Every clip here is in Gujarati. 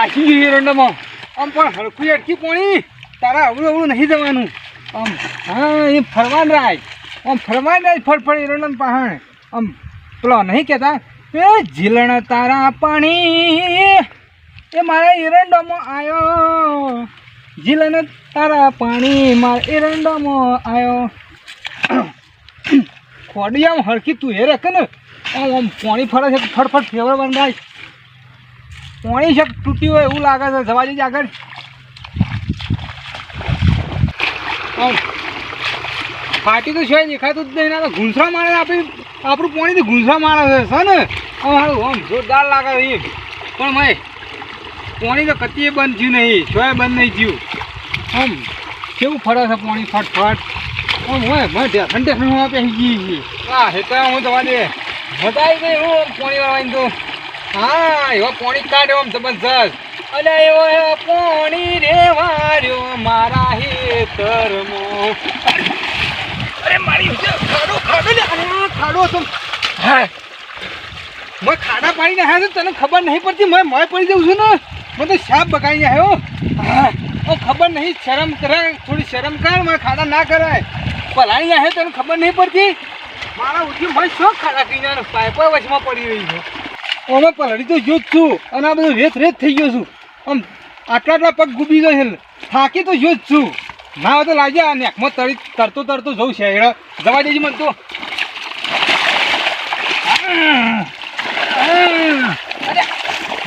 થાકી ગઈ એરંડામાં આમ પણ હરખું અટકી પોણી. તારા અવળું અવળું નહીં જવાનું. આમ, હા, એ ફરવાન રાય. આમ ફરવાન રાય ફરફર એરંડા પહાણ. આમ, પેલો નહીં કહેતા, એ ઝીલણ તારા પાણી. એ મારા એરંડામાં આવ્યો ઝીલણ તારા પાણી, મારા એરંડામાં આવ્યો ખોડી આમ હરખી તું એ રખ ને. આમ આમ પાણી ફરે છે ફટફટ ફેવર બંધાય પાણી છે તૂટ્યું હોય એવું લાગે છે. જવા જ આગળ. ફાટી તો છે, દેખાતું જ નહીં. ના તો ઘૂંસરા મારે આપણી આપણું પોણીથી ઘૂંસરા મારે છે ને? હારું, આમ જોરદાર લાગે છે પણ મેં પોણી તો કતીએ બંધ થયું નહીં. છોય બંધ નહીં થયું. આમ, કેવું ફરે છે પોણી ફટફટ? આમ હોય મેં ઠંડે ઠંડે આપી ગઈ હા હેતા હું દે. બતાવી ગઈ હું પોણી વાળવાની તો. હા, એવો પાણી કાઢ્યો આમ જબરજસ્ત. અલે એવો એવો પોણી રે વાર્યો મારા હેતરમો. અરે મારી ખાડો ખાડો લે. અરે ખાડો તો હા. મેં ખાડા પાણી આવ્યા છે, તને ખબર નહીં પડતી મેં મય પડી જઉં છું ને. મેં તો સાપ બગાડી આવ્યો હા. ઓ, ખબર નહીં, શરમ કરે થોડી શરમ કર મેં ખાડા ના કરાય. પલાણી આવે તને ખબર નહીં પડતી? મારા ઉઠી મેં શું ખાડા પી જાય પાઇપો વચમાં પડી રહી છે? અમે પલડી તો જો જ છું અને આ બધું રેત રેત થઈ ગયો છું. આમ આટલા આટલા પગ ગુબી ગયો છે થાકી તો જો જ છું. ના હોય તો લાગે આ નેકમાં તળી, તરતો તરતો જવું છે. હેડ, જવા દેજી મને તો.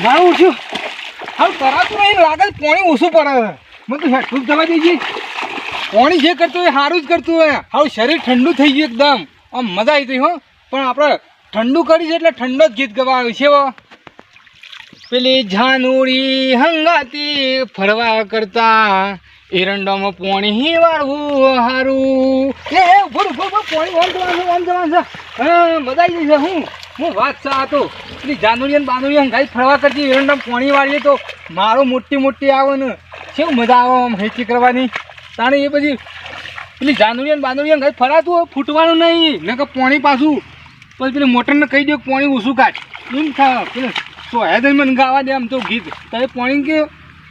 ના ઉઠ્યું હાલ કરાતું નહીં, લાગે પાણી ઓછું પડે. મને તો હેઠું જવા દેજી. પાણી જે કરતું હોય સારું જ કરતું હોય. હારું શરીર ઠંડુ થઈ ગયું એકદમ. આમ મજા આવી ગઈ હો. પણ આપણે ઠંડુ કરી છે એટલે ઠંડો જ ગીત ગવા આવ્યું છે પેલી જાનુડી હંગાતી ફરવા કરતા, એરંડામાં પોણી વાળવું હારું. એ ઊભો ઊભો પોણી ઓમ જવાનું છે, હા, હું વાત છે આ પેલી જાનુરી અને બાનુરી હંગાઈ ફરવા કરતી, એરંડામાં પોણી વાળીએ તો મારો મોટી મોટી આવે ને કેવું મજા આવે આમ હેચી કરવાની? તાણે એ બધી પેલી જાનુરી અને બાનુડી હંગાઈ ફરાતું ફૂટવાનું નહીં. ને કે પોણી પાછું. પછી પેલી મોટરને કહી દો પાણી ઓછું કાઢ એમ થાય પેલે સોહેદ મને ગાવા દે આમ તો ગીત તો એ પોણી કે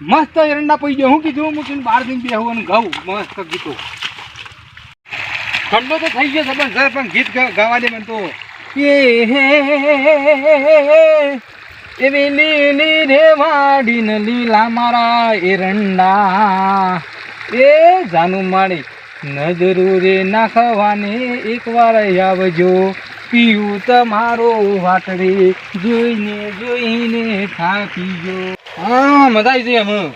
મસ્ત એરંડા પડી ગયો હું કીધું મૂકીને બહાર જઈને બેહું અને ગાઉં મસ્ત ગીતો ઠંડો તો થઈ ગયો જબરજસ્ત પણ ગીત ગાવા દે મને તો હે એવી લીલી રે વાડીને લીલા મારા એરંડા એ જાનું માળી નજરું રે નાખવાને એકવાર આવજો પીવું તમારો વાટડી, જોઈને જોઈને થાકી ગયો. હા, મજા આવી જાય અમે.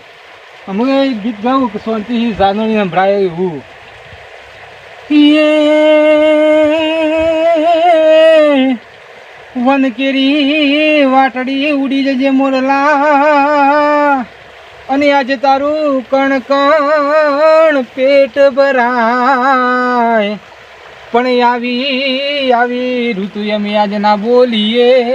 અમે ગીત ગાવું કે શાંતિ જાનોની સંભળાય એવું. વન કેરી વાટડી ઉડી જજે મોરલા. અને આજે તારું કણ કણ પેટ ભરાય. પણ આવી આવી ઋતુ અમે આજે ના બોલીએ.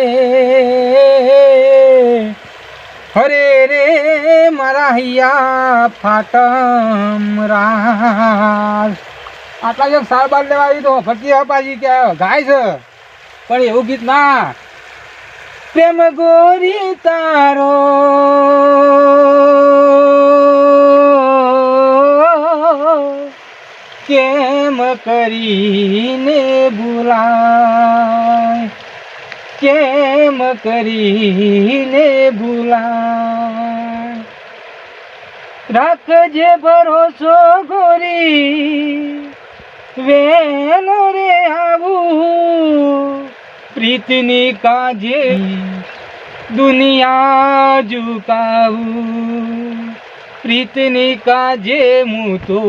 હરે રે, મારા હૈયા ફાટમ રાજ. આટલા જો સાર બાર લેવા આવી તો ફરતી હપાજી કે ગાય છે. પણ એવું ગીત ના. પ્રેમ ગોરી કરીને ભૂલાય. કેમ કરીને ભૂલાય? રાખજે ભરોસો ગોરી, વેલો રે આવું. પ્રીતની કાજે દુનિયા ઝુકાવું. પ્રીતની કાજે હું તો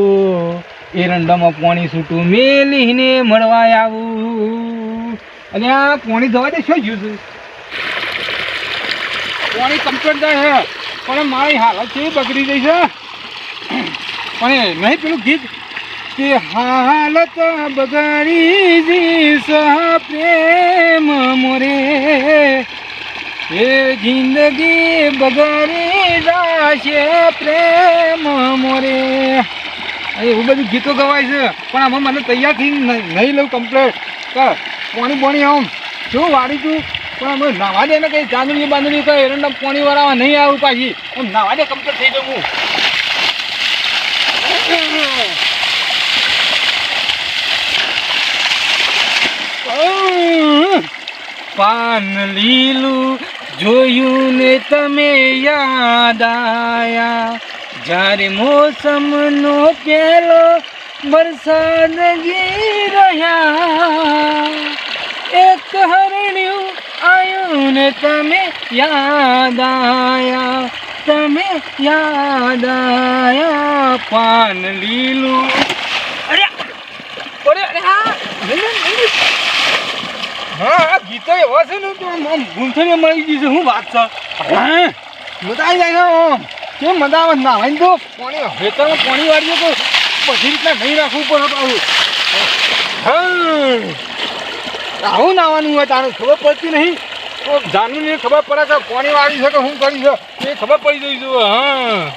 એરંડામાં પાણી છૂટું, મેલીને મળવા આવું. અને આ પાણી ધોવા દે, શું જ્યું છું? પાણી કમ્પ્લેટ જાય છે પણ મારી હાલત છે બગડી ગઈ છે? પણ નહીં, પેલું ગીત કે હાલત બગાડી જીસ પ્રેમ મોરે. એ જિંદગી બગાડી જાશે પ્રેમ મોરે. એવું બધું ગીતો ગવાય છે. પણ આમાં મને તૈયાર થઈ નહીં લઉં કમ્પ્લેટ પાણી પાણી આમ. શું વાળી તું? પણ અમે નાવા દે ને કંઈ ચાંદડી બાંદડી કંઈ એરંડા પાણી વાળા નહીં આવું પાછી. આમ નાવા દે કમ્પ્લેટ થઈ જવું પાન લીલું જોયું ને તમે યાદ આયા. જ્યારે મોસમનો પેલો વરસાદ ગી રહ્યા, એક હરણ્યું આવ્યું ને તમે યાદ આયા, તમે યાદ આયા, પાન લીલું. અરે અરે અરે, હા હા ગીતો એવો છે ને તો આમ આમ મળી ગઈ છે, શું વાત છે? હા મજા આવી જાય કેમ મજા આવે ના હોય ને તો પાણી ખેતરમાં પાણી વાળીએ તો બધી રીતના નહીં રાખવું પડે આવું. આવું નાવાનું હોય તારે? ખબર પડતી નહીં. તો જાનવીને ખબર પડે કે પાણી વાળી છે કે શું કરી છે? એ ખબર પડી જઈ છું હા.